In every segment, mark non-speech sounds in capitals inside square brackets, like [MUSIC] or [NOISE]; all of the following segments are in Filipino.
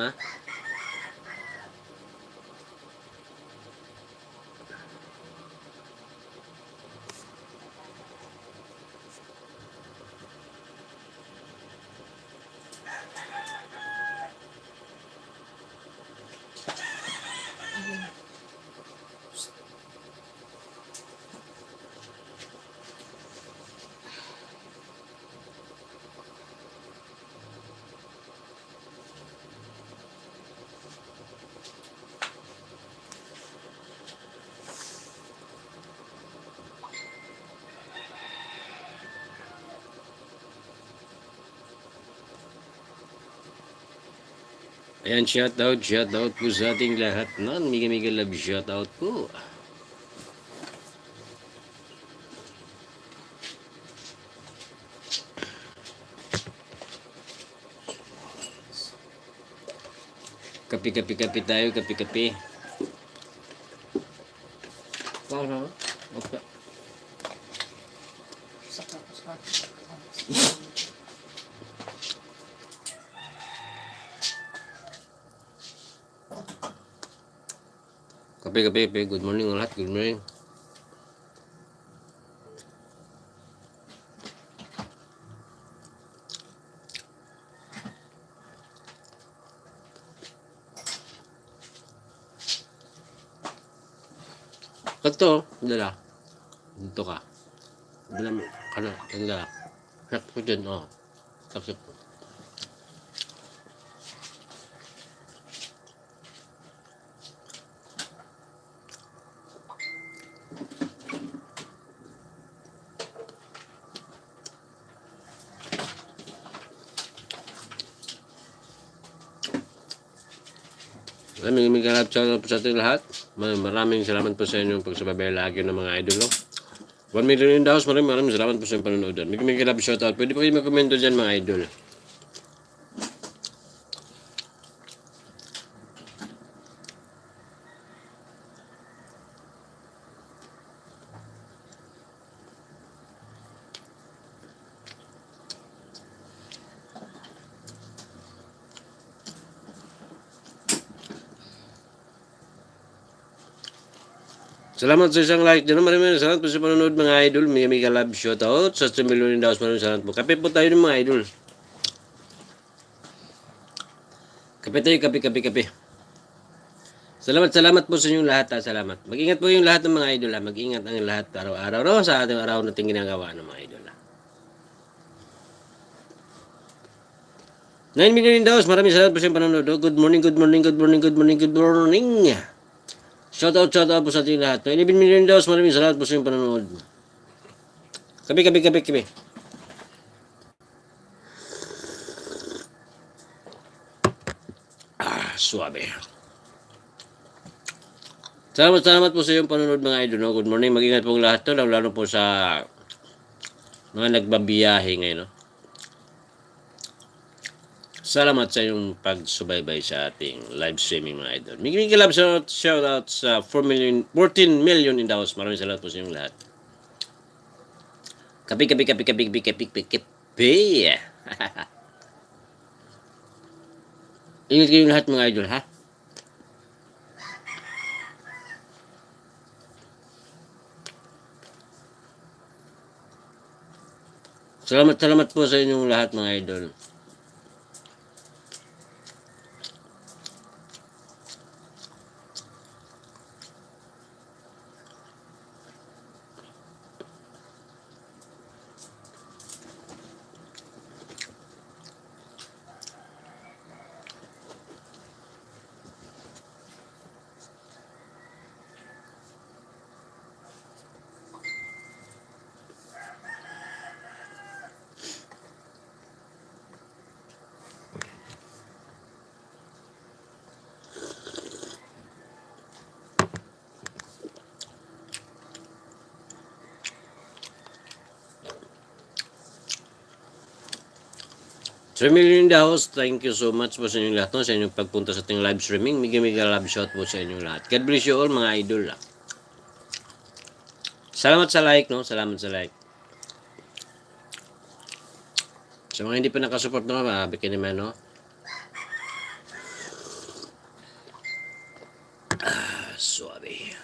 ha. Ayan, shoutout, shoutout po sa ating lahat nun. Mega mega love shoutout po. Kapi, kapi, kapi tayo, kapi, Kape, kape, kape. Good morning lahat. Good morning. Ito, dala. Dito ka. Dala mo. Ano, dala. Sak ko dyan, oh. Saksak Maraming may kalap sa sa ating lahat. Ma- Maraming salamat po sa inyong pagsababay lagi ng mga idol. oh. 1 million in the house. Maraming maraming salamat po sa inyong panonood. May kalap shoutout. Pwede po kayo mag-komento dyan mga idol. Salamat sa isang like dyan. Maraming salamat po sa panonood mga idol. May may kalab shoutout. Sa 1 million in the house. Maraming salamat po. Kape po tayo ng mga idol. Kape tayo, kape, kape, kape. Salamat, salamat po sa inyong lahat. Ha. Salamat. Mag-ingat po yung lahat ng mga idol. Ha. Mag-ingat ang lahat araw-araw no? sa ating araw nating ginagawa ng mga idol. Ha. 9 million in. Maraming salamat po sa inyong panonood. oh. Good morning, good morning, good morning, good morning, good morning. Shout out, shout out po sa ating lahat. 11 million house. Maraming salamat po sa inyong panonood. Kape, kape, kape, kape. Ah, suabe. Salamat, salamat po sa iyong panonood mga idol. No? Good morning. Mag-ingat po lahat to. Lalo po sa mga nagbabiyahe ngayon. No? Salamat sa iyong pagsubaybay sa ating live streaming mga idol. Miging love shout, shout out sa 4 million, 14 million in the house. Maraming salamat po sa inyong lahat. Kapi, kapi, kapi, kapi, kapi, kapi, kapi, kapi. [LAUGHS] Ingat kayong lahat mga idol, ha? Salamat, salamat po sa inyong lahat mga idol. Sir million in the house, thank you so much po sa inyong lahat no, sa inyong pagpunta sa ating live streaming. Mega mega love shout po sa inyong lahat. God bless you all mga idol. ah. Salamat sa like, no? Salamat sa like. Sa mga hindi pa nakasupport no, mabi kayo naman, no? Ah, suave.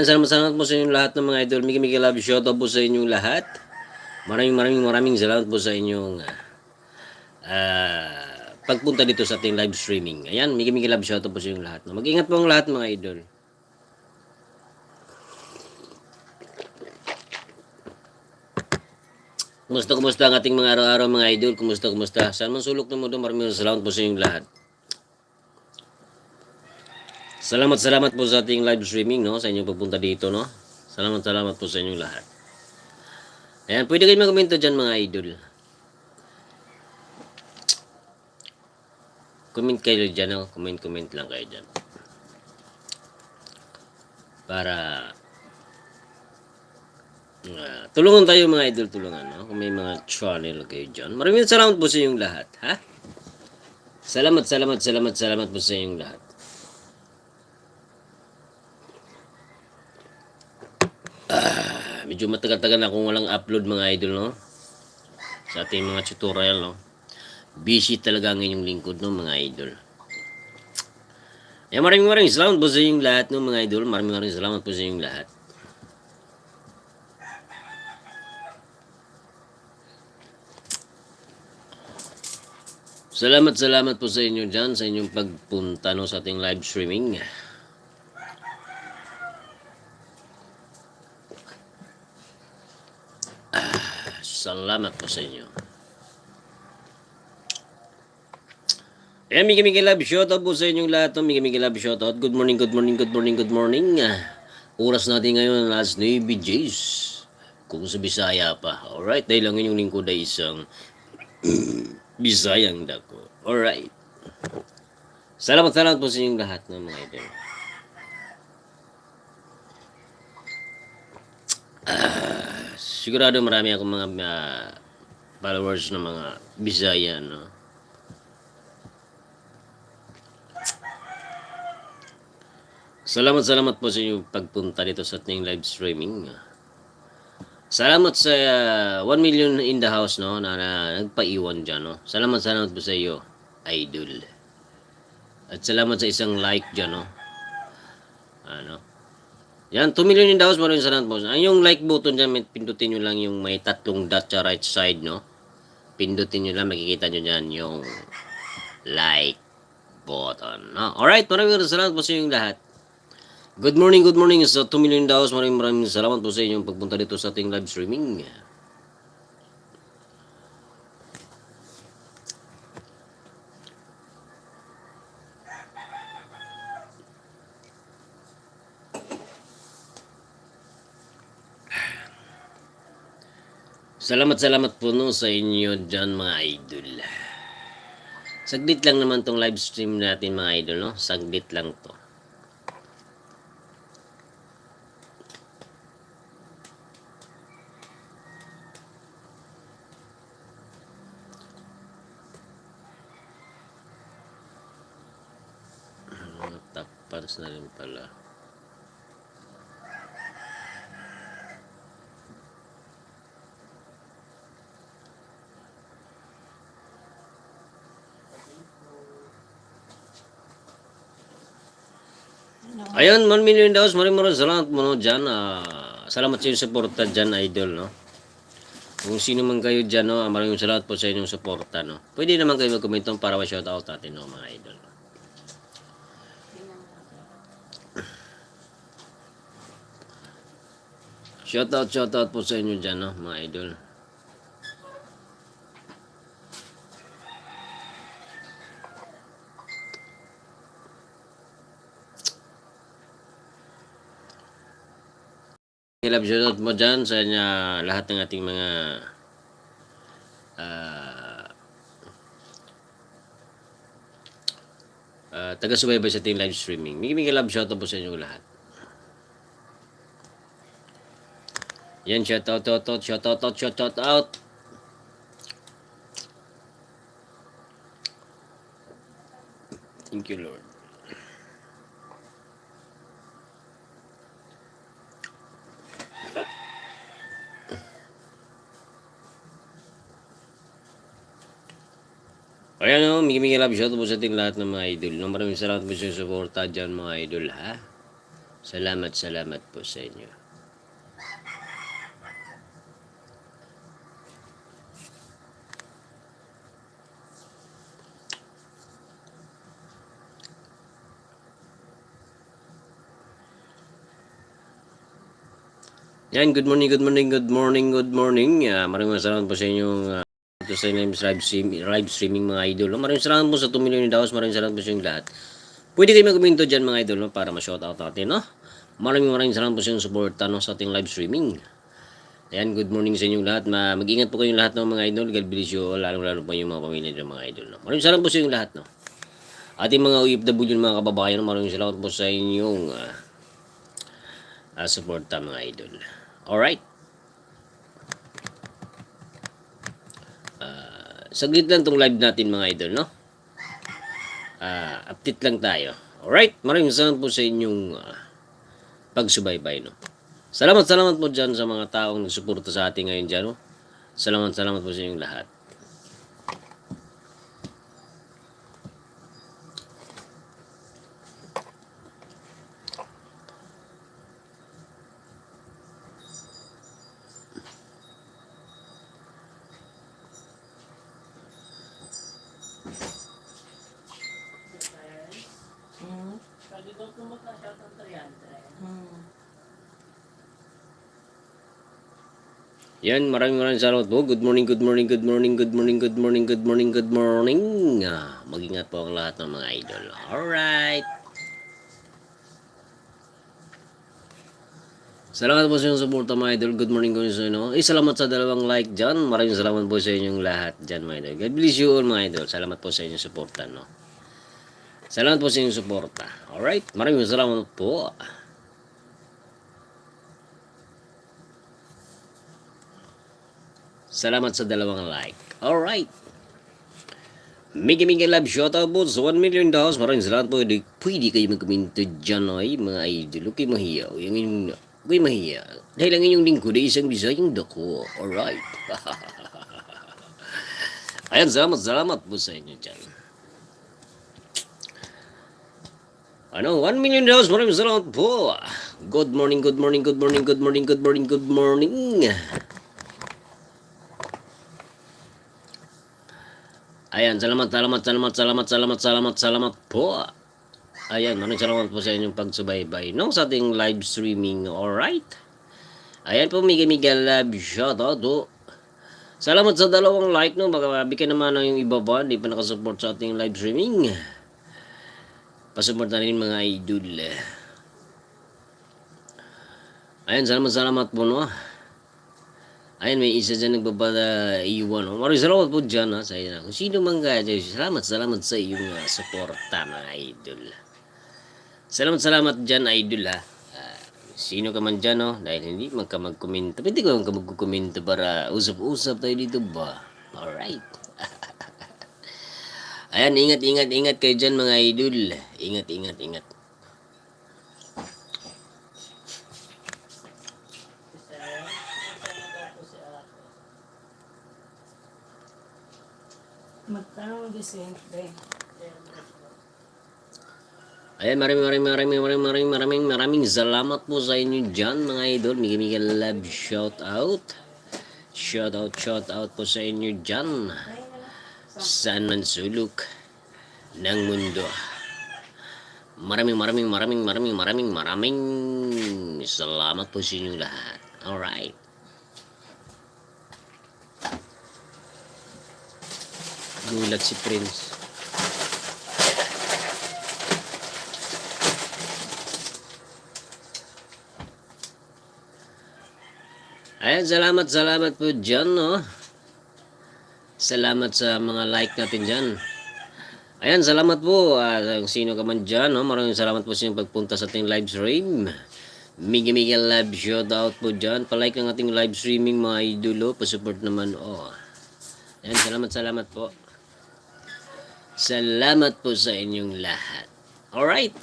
Yan, salamat salamat po sa inyong lahat ng mga idol. Miki Miki Love, shout out po sa inyong lahat. Maraming maraming maraming salamat po sa inyong ah, pagpunta dito sa ating live streaming. Ayan, Miki Miki Love, shout out po sa inyong lahat. Mag-ingat po ang lahat mga idol. Kumusta, kumusta ang ating mga araw-araw mga idol? Kumusta, kumusta? Saan man sulok ng mundo, maraming salamat po sa inyong lahat. Salamat, salamat po sa ating live streaming, no? Sa inyong pagpunta dito, no? Salamat, salamat po sa inyong lahat. Ayan, pwede kayo mag-komento dyan, mga idol. Comment kayo dyan, no? Comment, comment lang kayo dyan. Para... ah, tulungan tayo mga idol, tulungan, no? Kung may mga channel kayo dyan. Maraming salamat po sa inyong lahat, ha? Salamat, salamat, salamat, salamat po sa inyong lahat. Medyo matagal-tagal na akong walang upload mga idol no? Sa ating mga tutorial no? Busy talaga ang inyong lingkod no mga idol? Eh maraming maraming salamat po sa inyong lahat no mga idol. Maraming maraming salamat po sa inyong lahat. Salamat, salamat po sa inyo dyan, sa inyong pagpunta no, sa ating live streaming. Salamat po sa inyo. Ayan, Miki Miki Love, shoutout po sa inyong lahat. Miki Miki Love, shoutout. Good morning, good morning, good morning, good morning. Ah, Oras natin ngayon, last 9 Jays. Kung sa Bisaya pa. Alright, dahil lang inyong lingkod ay isang [CLEARS THROAT] Bisayang dako. Alright. Salamat, salamat po sa inyong lahat ng mga idol. Sigurado marami akong mga ah, followers ng mga Bisaya, no? Salamat, salamat po sa inyong pagpunta dito sa ating live streaming. Salamat sa ah, 1 million in the house, no? Na, na nagpaiwan dyan, no? Salamat, salamat po sa iyo, idol. At salamat sa isang like dyan, no? Ano? Yan, 2 million in the house, maraming salamat po. Ang yung like button dyan, pindutin nyo lang yung may tatlong dot sa right side, no? Pindutin nyo lang, makikita nyo dyan yung like button, no? Alright, maraming salamat po sa inyong lahat. Good morning, good morning sa 2 million house. Maraming maraming salamat po sa inyong pagpunta dito sa ating live streaming. Salamat, salamat po no sa inyo dyan mga idol. Saglit lang naman tong live stream natin mga idol, no? Saglit lang to. Tapans na rin pala. Ayun, 1 million daw. Maraming maraming salamat mo no, dyan. ah, salamat sa inyong suporta dyan, idol, no? Kung sino man kayo dyan, no, ah, maraming salamat po sa inyong suporta, no? Pwede naman kayo mag-comment para ma-shoutout natin, no, mga idol. no? Shoutout, shoutout po sa inyo dyan, no, mga idol. Love shoutout mo dyan sa inyo, lahat ng ating mga ah ah, taga-subaybay sa ating live streaming. Miki Miki love shoutout po sa inyo lahat. Yan, shoutout, shoutout, shoutout, shoutout out. Thank you, Lord. Ayan o, may may love shot po sa ating lahat ng mga idol. No? Maraming salamat po sa suporta dyan mga idol ha. Salamat, salamat po sa inyo. Yan, good morning, good morning, good morning, good morning. Uh, maraming salamat po sa inyong uh, ito sa inyong live, stream, live streaming mga idol. No? Maraming salamat po sa 2 million daos. Maraming salamat po sa inyong lahat. Pwede kayo mag-commento dyan mga idol no? para ma-shoutout natin. No? Maraming maraming salamat po sa inyong support no? sa ating live streaming. Ayan, good morning sa inyong lahat. Ma mag-ingat po kayong lahat ng mga idol. God bless you all, lalo-lalo po yung mga pamilya ng mga idol. No? Maraming salamat po sa inyong lahat. No? Ating mga OFW mga kababayan, no? maraming salamat po sa inyong uh, uh, suporta mga idol. Alright. Saglit lang tong live natin mga idol, no? Uh, update lang tayo. Alright, maraming salamat po sa inyong uh, pagsubaybay, no? Salamat, salamat po dyan sa mga taong nagsuporta sa atin ngayon dyan, no? Salamat, salamat po sa inyong lahat. Yan, maraming maraming salamat po. Good morning, good morning, good morning, good morning, good morning, good morning, good morning. Ah, mag-ingat po ang lahat ng mga idol. Alright. Salamat po sa inyong suporta mga idol. Good morning ko sa inyo. Eh, salamat sa dalawang like dyan. Maraming salamat po sa inyong lahat dyan mga idol. God bless you all mga idol. Salamat po sa inyong suporta, no? Salamat po sa inyong suporta. Alright. Maraming salamat po. Salamat sa dalawang like. Alright. Mega mega love shoutout po sa 1 million dollars. Maraming salamat po. Di, pwede kayo mag-commento dyan ay mga idol. Okay, mahiyaw. Yung inyong, okay, mahiya. Dahil ang inyong lingkod ay isang bisayang dako. Alright. [LAUGHS] Ayan, salamat, salamat po sa inyo dyan. Ano, 1 million dollars. Maraming salamat po. Good morning, good morning, good morning, good morning, good morning, good morning. Ayan, salamat, salamat, salamat, salamat, salamat, salamat, salamat po. Ayan, maraming salamat po sa inyong pagsubaybay no, sa ating live streaming, alright? Ayan po, Miguel Miguel Love, shoutout po. Salamat sa dalawang like, no, baka bigyan naman ng yung iba ba, hindi pa nakasupport sa ating live streaming. Pasupport na rin mga idol. Ayan, salamat, salamat po, no. Ayan, may isa dyan nagbapada iwan. Oh. Maraming salamat po dyan ha, sa iyo. Kung sino man ka dyan, salamat, salamat sa iyong uh, suporta mga idol. Salamat, salamat dyan idol ha. Uh, sino ka man dyan no, dahil hindi man ka mag-komento. Pwede ka man ka mag-komento para usap-usap tayo dito ba? Alright. [LAUGHS] Ayan, ingat, ingat, ingat kayo dyan mga idol. Ingat, ingat, ingat. Magkano Vicente? Ayan, maraming maraming maraming maraming maraming maraming maraming salamat po sa inyo dyan mga idol. Miguel Miguel Love shout out. Shout out, shout out po sa inyo dyan. Saan man sulok ng mundo. Maraming maraming maraming maraming maraming maraming salamat po sa inyo lahat. Alright. Gulat si Prince. Ayan, salamat, salamat po dyan, no? Salamat sa mga like natin dyan. Ayan, salamat po. Uh, sino ka man dyan, no? Maraming salamat po sa inyong pagpunta sa ating live stream. Miguel Miguel live shoutout po dyan. Palike ang ating live streaming mga idolo. Pasupport naman, oh. Ayan, salamat, salamat po. Salamat po sa inyong lahat. Alright.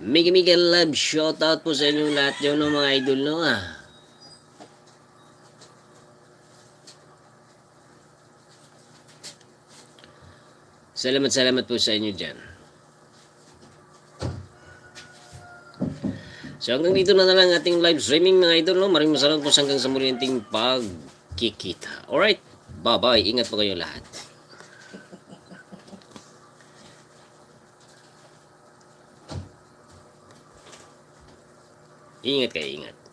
Mega mega love shoutout po sa inyong lahat yun no, mga idol no ah. Salamat, salamat po sa inyo dyan. So hanggang dito na na lang ating live streaming mga idol. No? Maraming salamat po hanggang sa muli ating pagkikita. Alright, bye-bye. Ingat po kayo lahat. Ingat kayo, ingat.